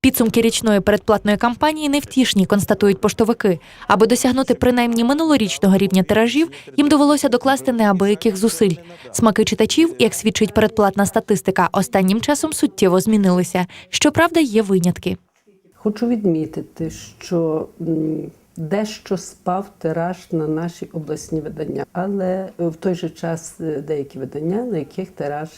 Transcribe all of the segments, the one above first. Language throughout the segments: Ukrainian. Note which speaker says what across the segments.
Speaker 1: Підсумки річної передплатної кампанії невтішні, констатують поштовики. Аби досягнути принаймні минулорічного рівня тиражів, їм довелося докласти неабияких зусиль. Смаки читачів, як свідчить передплатна статистика, останнім часом суттєво змінилися. Щоправда, є винятки.
Speaker 2: Хочу відмітити, що дещо спав тираж на наші обласні видання, але в той же час е, деякі видання, на яких тираж,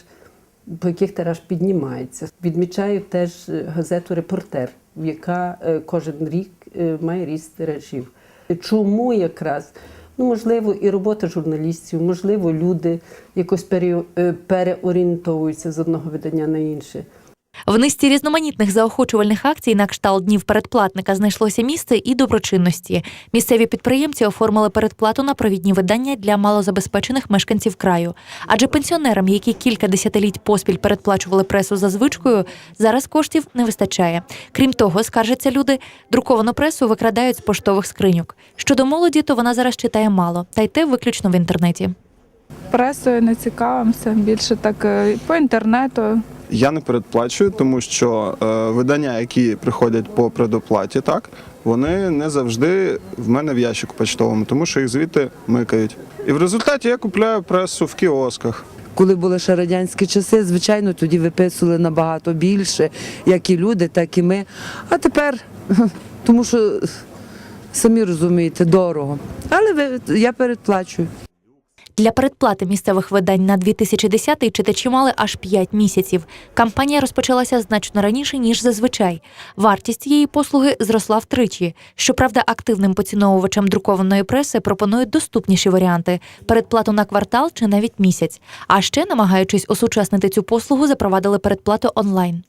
Speaker 2: по яких тираж піднімається. Відмічаю теж е, газету Репортер, яка е, кожен рік е, має ріст тиражів. Чому якраз? Ну, можливо, і робота журналістів, можливо, люди якось переорієнтовуються з одного видання на інше.
Speaker 1: В низці різноманітних заохочувальних акцій на кшталт днів передплатника знайшлося місце і доброчинності. Місцеві підприємці оформили передплату на провідні видання для малозабезпечених мешканців краю. Адже пенсіонерам, які кілька десятиліть поспіль передплачували пресу за звичкою, зараз коштів не вистачає. Крім того, скаржаться люди, друковану пресу викрадають з поштових скриньок. Щодо молоді, то вона зараз читає мало, та й те виключно в інтернеті.
Speaker 3: Пресою не цікавимося, більше так е, по інтернету.
Speaker 4: Я не передплачую, тому що е, видання, які приходять по предоплаті, так вони не завжди в мене в ящику почтовому, тому що їх звідти микають. І в результаті я купляю пресу в кіосках.
Speaker 5: Коли були ще радянські часи, звичайно, тоді виписували набагато більше, як і люди, так і ми. А тепер, тому що самі розумієте, дорого. Але я передплачую.
Speaker 1: Для передплати місцевих видань на 2010-й читачі мали аж 5 місяців. Кампанія розпочалася значно раніше, ніж зазвичай. Вартість цієї послуги зросла втричі. Щоправда, активним поціновувачам друкованої преси пропонують доступніші варіанти передплату на квартал чи навіть місяць. А ще, намагаючись осучаснити цю послугу, запровадили передплату онлайн.